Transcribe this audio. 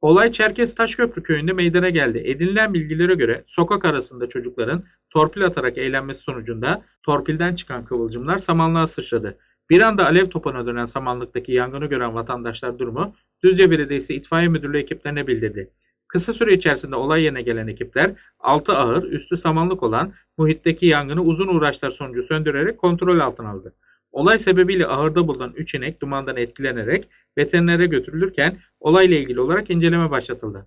Olay Çerkez Taşköprü köyünde meydana geldi. Edinilen bilgilere göre sokak arasında çocukların torpil atarak eğlenmesi sonucunda torpilden çıkan kıvılcımlar samanlığa sıçradı. Bir anda alev topuna dönen samanlıktaki yangını gören vatandaşlar durumu Düzce Belediyesi İtfaiye Müdürlüğü ekiplerine bildirdi. Kısa süre içerisinde olay yerine gelen ekipler altı ağır, üstü samanlık olan muhitteki yangını uzun uğraşlar sonucu söndürerek kontrol altına aldı. Olay sebebiyle ahırda bulunan 3 inek dumandan etkilenerek veterinere götürülürken olayla ilgili olarak inceleme başlatıldı.